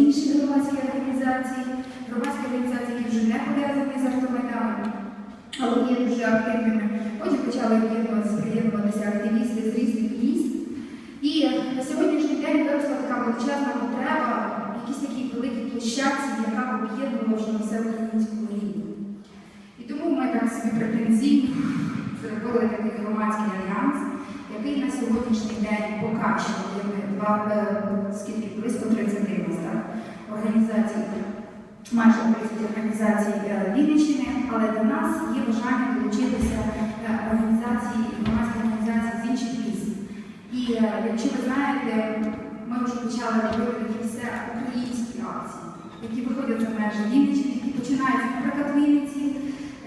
інші громадські організації, громадські організації, які вже не пов'язані з автомайданом, але є дуже активними. Потім почали приєднуватися активісти з різних міст. І на сьогоднішній день виросла така величезна потреба в якійсь такій великій площадці, яка об'єднувала вже на все українському рівні. І тому ми так собі претензійно зробили такий громадський альянс, який на сьогоднішній день поки що скільки близько 30 у нас, так, організацій, майже 30 організацій е, Вінниччини, але до нас є бажання долучитися е, організації, громадські організації з інших міст. І е, якщо ви знаєте, ми вже почали робити все українські акції, які виходять за межі Вінниччини, які починаються, наприклад, Вінниці.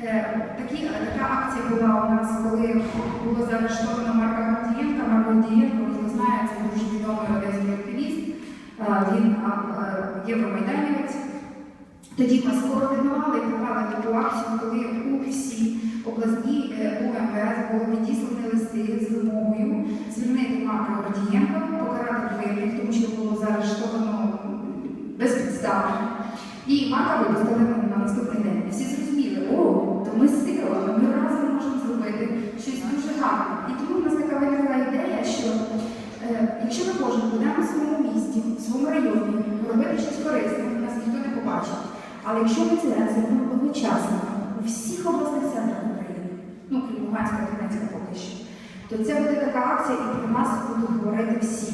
Е, Такі, така акція була у нас, коли було заарештовано Марка Гордієнка. Марк Гордієнко, знає, це дуже відомий одеський активіст. Е, Він е, євромайданівець. Тоді нас координували і провели таку акцію, коли у всі обласні е, УМВС було відіслані листи з вимогою звільнити Марка Гордієнка, покарати винних, тому що було заарештовано безпідставно. І Марка випустили на наступний день. Всі зрозуміли, о, то ми сила, ми разом можемо зробити щось дуже гарне. І тому в нас така виникла ідея, що е, якщо ми кожен будемо в своєму місті, в своєму районі робити щось корисне, нас ніхто не побачить. Але якщо ми це зробимо одночасно у всіх обласних центрах України, ну крім Луганська, Донецька поки що, то це буде така акція, і про нас будуть говорити всі.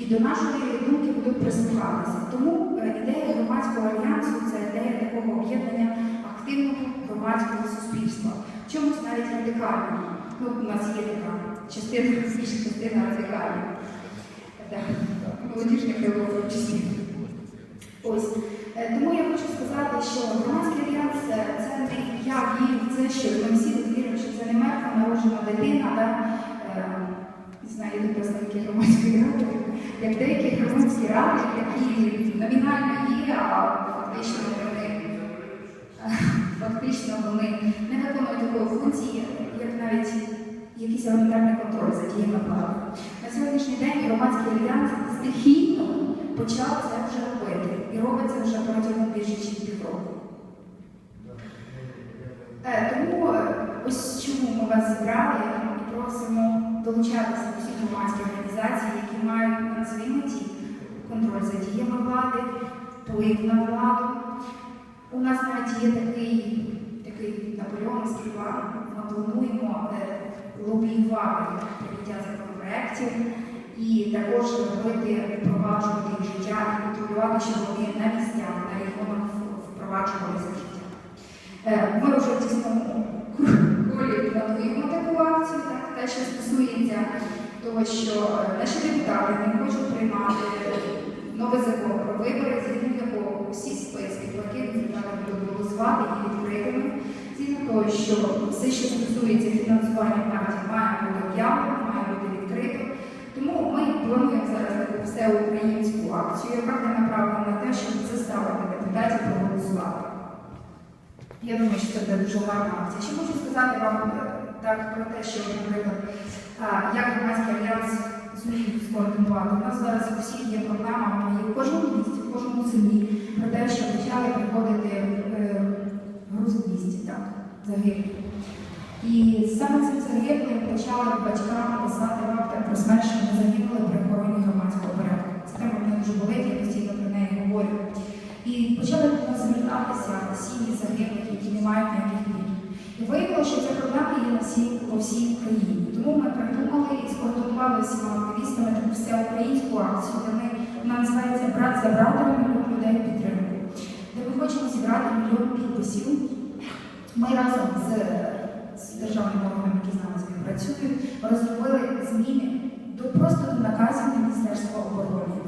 І до нашої думки будуть прислухатися. Тому е, ідея громадського альянсу це ідея такого об'єднання активного громадського суспільства. Чомусь навіть радикального. Ну, у нас є така частина, більша частина радикальна. Так, молодіжне крило в числі. Ось. Е, Тому я хочу сказати, що громадський альянс е, це не я вірю в це, що ми всі віримо, що це не мертва народжена дитина, да? е, не знаю, є представники громадської ради, як деякі громадські ради, які номінально є, а фактично вони, фактично вони не виконують такої функції, як навіть якийсь елементарний контроль за діями влади. На сьогоднішній день громадський альянс стихійно почав це вже робити і робиться вже протягом більше ніж півроку. Е, Тому е, ось чому ми вас зібрали і просимо долучатися до всіх громадських організацій, які мають на своїй меті контроль за діями влади, вплив на владу. У нас навіть є такий, такий наполеонський план. Ми плануємо е, лобіювати прийняття законопроєктів і також робити, впроваджувати їх життя і контролювати, щоб вони на місцях, на регіонах впроваджувалися життя. Е, Ми вже в тісному колі плануємо таку акцію, так, те, що стосується того, що е, наші депутати не хочуть приймати новий закон про вибори, згідно якого всі списки, по яких депутати будуть голосувати і відкритими, того, що все, що стосується фінансування партій, має бути об'явлено, має бути відкрито. Тому ми плануємо зараз таку всеукраїнську акцію, яка буде направлена на те, щоб заставити депутатів проголосувати. Я думаю, що це буде дуже гарна акція. Ще можу сказати вам е, так про те, що, наприклад, як громадський альянс зміг скоординувати. У нас зараз у всіх є програма, є в кожному місті, в кожному селі, загиблим батькам писати рапорт про смерть, що вони загинули при охороні громадського порядку. Це тема мене дуже болить, я постійно про неї говорю. І почали до нас звертатися сім'ї загиблих, які не мають ніяких пільг. І виявилося, що ця проблема є на всій, по всій Україні. Тому ми придумали і скоординували всіма активістами таку всеукраїнську акцію, де ми, вона називається Брат за братом мільйон людей підтримку, де ми хочемо зібрати мільйон підписів. Ми разом з, з державним органом, які з нами співпрацюють, розробили зміни до просто до наказів Міністерства оборони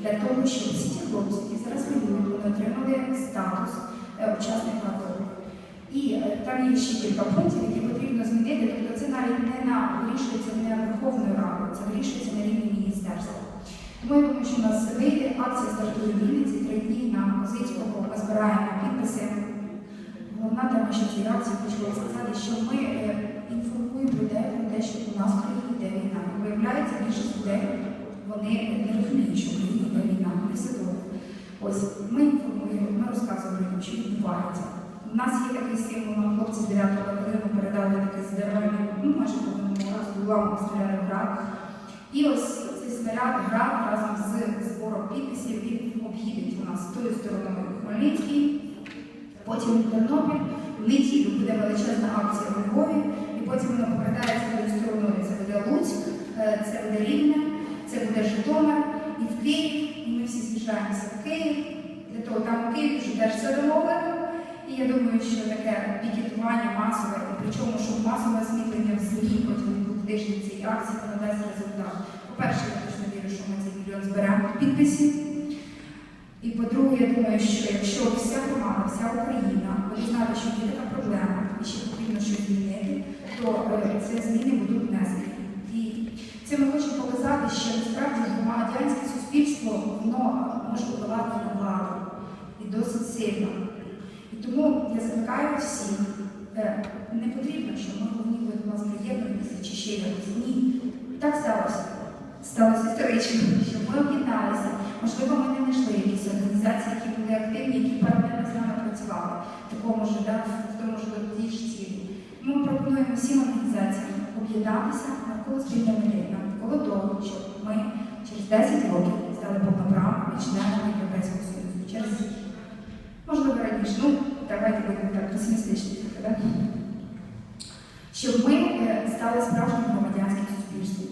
для того, щоб всі ті хлопці, які зараз воюють, вони отримали статус е, учасника АТО. І е, там є ще кілька пунктів, які потрібно змінити. Тобто це навіть не на вирішується не Верховною Радою, це вирішується на рівні міністерства. Тому я думаю, що у нас вийде акція стартує Вінниці три дні на ми збираємо підписи. Головна тема, що цієї акції хочу сказати, що ми е, інформуємо людей про те, що у нас в країні йде війна. Виявляється, більшість людей вони не розуміють, що в країні йде війна, не все добре. Ось ми інформуємо, ми розказуємо людям, що відбувається. У нас є такий символ, нам хлопці з 9 коли ми передали такий здоровий, ну майже повинному разу уламок снаряду град. І ось цей снаряд град разом з збором підписів він об'їдеть у нас тою стороною Хмельницький, потім Тернопіль. В неділю буде величезна акція у Львові, потім воно повертається тою стороною. Це буде Луцьк, е, це буде Рівне, це буде Житомир і в Київ. І ми всі з'їжджаємося в Київ. Для того там у Києві вже теж все домовлено. І я думаю, що таке пікетування масове, і причому, щоб масове освітлення в ЗМІ протягом двох тижнів цієї акції воно дасть результат. По-перше, я точно вірю, що ми цей мільйон зберемо підписів. І по-друге, я думаю, що якщо вся громада, вся Україна буде знати, що є така проблема і що потрібно щось то е, ці зміни будуть внесені. І це ми хочемо показати, що насправді громадянське суспільство воно може впливати на владу і досить сильно. І тому я закликаю всіх, е, не потрібно, щоб ми повинні до нас приєднуватися чи ще якось. Ні. Так сталося. Сталося історично, що ми об'єдналися. Можливо, ми не знайшли якісь організації, які були активні, які паралельно з нами працювали в такому ж, Ми пропонуємо всім організаціям об'єднатися навколо спільної мети, навколо того, щоб ми через 10 років стали повноправними членами Європейського Союзу. Через можливо раніше, ну давайте будемо так песимістичні, да? щоб ми е, стали справжнім громадянським суспільством,